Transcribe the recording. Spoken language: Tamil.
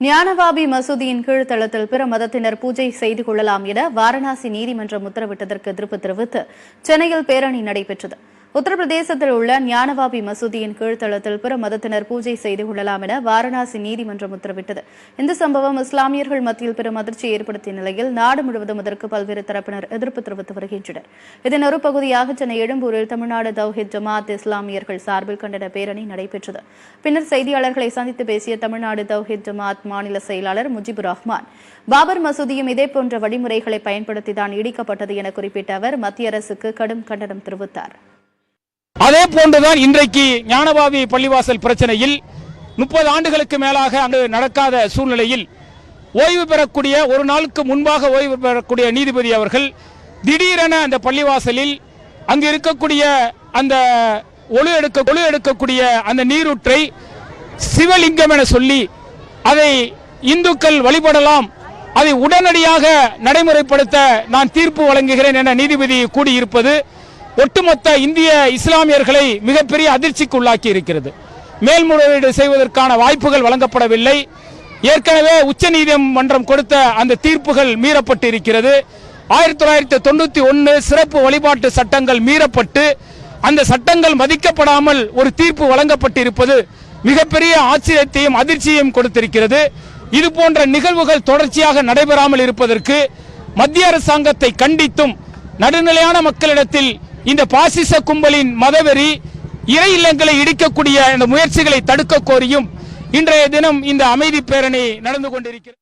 ஞானவாபி மசூதியின் கீழ் தளத்தில் பிற மதத்தினர் பூஜை செய்து கொள்ளலாம் என வாரணாசி நீதிமன்றம் உத்தரவிட்டதற்கு எதிர்ப்பு தெரிவித்து சென்னையில் பேரணி நடைபெற்றது. உத்தரப்பிரதேசத்தில் உள்ள ஞானவாபி மசூதியின் கீழ்த்தளத்தில் பிற மதத்தினர் பூஜை செய்து கொள்ளலாம் என வாரணாசி நீதிமன்றம் உத்தரவிட்டது. இந்த சம்பவம் இஸ்லாமியர்கள் மத்தியில் பெரும் அதிர்ச்சியை ஏற்படுத்திய நிலையில் நாடு முழுவதும் இதற்கு பல்வேறு தரப்பினர் எதிர்ப்பு தெரிவித்து வருகின்றனர். இதன் ஒரு பகுதியாக சென்னை எழும்பூரில் தமிழ்நாடு தௌஹித் ஜமாத் இஸ்லாமியர்கள் சார்பில் கண்டன பேரணி நடைபெற்றது. பின்னர் செய்தியாளர்களை சந்தித்து பேசிய தமிழ்நாடு தௌஹித் ஜமாத் மாநில செயலாளர் முஜிபுர் ரஹ்மான் பாபர் மசூதியும் இதேபோன்ற வழிமுறைகளை பயன்படுத்திதான் இடிக்கப்பட்டது என குறிப்பிட்ட அவர் மத்திய அரசுக்கு கடும் கண்டனம் தெரிவித்தார். அதே போன்றுதான் இன்றைக்கு ஞானபாவி பள்ளிவாசல் பிரச்சனையில் முப்பது ஆண்டுகளுக்கு மேலாக அங்கு நடக்காத சூழ்நிலையில் ஓய்வு பெறக்கூடிய ஒரு நாளுக்கு முன்பாக ஓய்வு பெறக்கூடிய நீதிபதி அவர்கள் திடீரென அந்த பள்ளிவாசலில் அங்கு இருக்கக்கூடிய அந்த ஒளி எடுக்க ஒளி எடுக்கக்கூடிய அந்த நீரூற்றை சிவலிங்கம் என சொல்லி அதை இந்துக்கள் வழிபடலாம் அதை உடனடியாக நடைமுறைப்படுத்த நான் தீர்ப்பு வழங்குகிறேன் என நீதிபதி கூடியிருப்பது ஒட்டுமொத்த இந்திய இஸ்லாமியர்களை மிகப்பெரிய அதிர்ச்சிக்கு உள்ளாக்கி இருக்கிறது. மேல்முறையீடு செய்வதற்கான வாய்ப்புகள் வழங்கப்படவில்லை. ஏற்கனவே உச்சநீதிமன்றம் கொடுத்த அந்த தீர்ப்புகள் மீறப்பட்டு இருக்கிறது ஆயிரத்தி தொள்ளாயிரத்தி தொண்ணூத்தி ஒன்னு சிறப்பு வழிபாட்டு சட்டங்கள் மீறப்பட்டு அந்த சட்டங்கள் மதிக்கப்படாமல் ஒரு தீர்ப்பு வழங்கப்பட்டிருப்பது மிகப்பெரிய ஆச்சரியத்தையும் அதிர்ச்சியையும் கொடுத்திருக்கிறது. இது போன்ற நிகழ்வுகள் தொடர்ச்சியாக நடைபெறாமல் இருப்பதற்கு மத்திய அரசாங்கத்தை கண்டித்தும் நடுநிலையான மக்களிடத்தில் இந்த பாசிச கும்பலின் மதவெறி இறை இல்லங்களை இடிக்கக்கூடிய இந்த முயற்சிகளை தடுக்க கோரியும் இன்றைய தினம் இந்த அமைதி பேரணி நடந்து கொண்டிருக்கிறது.